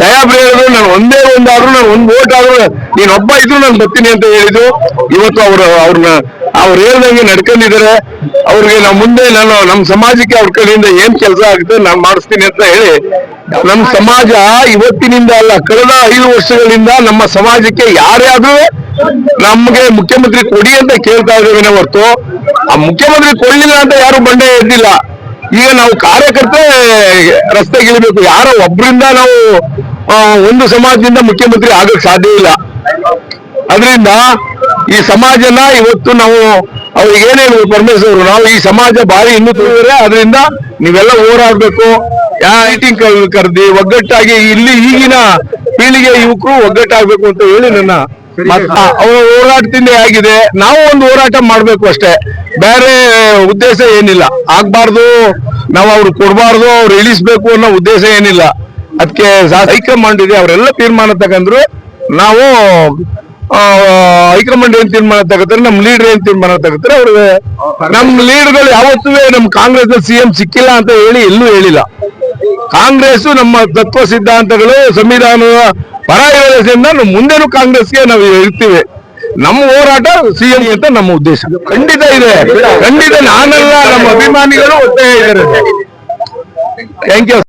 ಸಾಹೇಬ್ರು ಹೇಳಿದ್ರು ನಾನು ಒಂದೇ ಒಂದಾದ್ರು, ನಾನು ಒಂದು ಓಟ್ ಆದ್ರೂ ನೀನೊಬ್ಬ ಇದ್ರು ನಾನು ಬರ್ತೀನಿ ಅಂತ ಹೇಳಿದ್ರು. ಇವತ್ತು ಅವರು ಅವ್ರನ್ನ ಅವ್ರು ಹೇಳ್ದಂಗೆ ನಡ್ಕೊಂಡಿದ್ದಾರೆ. ಅವ್ರಿಗೆ ನಾವು ಮುಂದೆ ನಾನು ನಮ್ಮ ಸಮಾಜಕ್ಕೆ ಅವ್ರ ಕಡೆಯಿಂದ ಏನ್ ಕೆಲಸ ಆಗುತ್ತೆ ನಾನು ಮಾಡಿಸ್ತೀನಿ ಅಂತ ಹೇಳಿ ನಮ್ಮ ಸಮಾಜ ಇವತ್ತಿನಿಂದ ಅಲ್ಲ, ಕಳೆದ ಐದು ವರ್ಷಗಳಿಂದ ನಮ್ಮ ಸಮಾಜಕ್ಕೆ ಯಾರ್ಯಾದ್ರೂ ನಮ್ಗೆ ಮುಖ್ಯಮಂತ್ರಿ ಕೊಡಿ ಅಂತ ಕೇಳ್ತಾ ಇದ್ದೇವೆ ಹೊರತು, ಆ ಮುಖ್ಯಮಂತ್ರಿ ಕೊಡ್ಲಿಲ್ಲ ಅಂತ ಯಾರು ಬಂಡೆ ಎದ್ದಿಲ್ಲ. ಈಗ ನಾವು ಕಾರ್ಯಕರ್ತರೆ ರಸ್ತೆಗಿಳಿಬೇಕು, ಯಾರೋ ಒಬ್ರಿಂದ ನಾವು ಒಂದು ಸಮಾಜದಿಂದ ಮುಖ್ಯಮಂತ್ರಿ ಆಗಕ್ ಸಾಧ್ಯ ಇಲ್ಲ. ಅದರಿಂದ ಈ ಸಮಾಜನ ಇವತ್ತು ನಾವು ಅವ್ರಿಗೆ ಏನೇನು ಪರಮೇಶ್ವರ್ ನಾವು ಈ ಸಮಾಜ ಬಾರಿ ಇನ್ನೂ ತಿಳಿದ್ರೆ ಅದರಿಂದ ನೀವೆಲ್ಲ ಹೋರಾಡ್ಬೇಕು ಯಾ ಮೀಟಿಂಗ್ ಕರೆದಿ, ಒಗ್ಗಟ್ಟಾಗಿ ಇಲ್ಲಿ ಈಗಿನ ಪೀಳಿಗೆ ಯುವಕರು ಒಗ್ಗಟ್ಟಾಗ್ಬೇಕು ಅಂತ ಹೇಳಿ ನನ್ನ ಅವ್ರ ಹೋರಾಟದಿಂದ ಆಗಿದೆ. ನಾವು ಒಂದು ಹೋರಾಟ ಮಾಡ್ಬೇಕು ಅಷ್ಟೇ. ಬೇರೆ ಉದ್ದೇಶ ಏನಿಲ್ಲ. ಆಗ್ಬಾರ್ದು, ನಾವು ಅವ್ರು ಕೊಡ್ಬಾರ್ದು, ಅವ್ರು ಇಳಿಸ್ಬೇಕು ಅನ್ನೋ ಉದ್ದೇಶ ಏನಿಲ್ಲ. ಅದಕ್ಕೆ ಹೈಕಮಾಂಡ್ ಇದೆ, ಅವರೆಲ್ಲ ತೀರ್ಮಾನ ತಗೊಂಡ್ರು. ನಾವು ಹೈಕಮಾಂಡ್ ಏನ್ ತೀರ್ಮಾನ ತಗೋತಾರೆ, ನಮ್ ಲೀಡರ್ ಏನ್ ತೀರ್ಮಾನ ತಗೋತಾರೆ, ಅವ್ರಿಗೆ ನಮ್ ಲೀಡರ್ಗಳು ಯಾವತ್ತೂ ನಮ್ ಕಾಂಗ್ರೆಸ್ ಸಿಎಂ ಸಿಕ್ಕಿಲ್ಲ ಅಂತ ಹೇಳಿ ಎಲ್ಲೂ ಹೇಳಿಲ್ಲ. ಕಾಂಗ್ರೆಸ್ ನಮ್ಮ ತತ್ವ ಸಿದ್ಧಾಂತಗಳು, ಸಂವಿಧಾನದ ಪರ ಇರೋದ್ರಿಂದ ನಾವು ಮುಂದೆನೂ ಕಾಂಗ್ರೆಸ್ಗೆ ನಾವು ಇರ್ತೀವಿ. ನಮ್ಮ ಹೋರಾಟ ಸಿಎಂ ಅಂತ ನಮ್ಮ ಉದ್ದೇಶ. ಖಂಡಿತ ಇದೆ. ಖಂಡಿತ ನಾನೆಲ್ಲ, ನಮ್ಮ ಅಭಿಮಾನಿಗಳು ಒತ್ತಾಯ ಇದ್ದಾರೆ. Thank you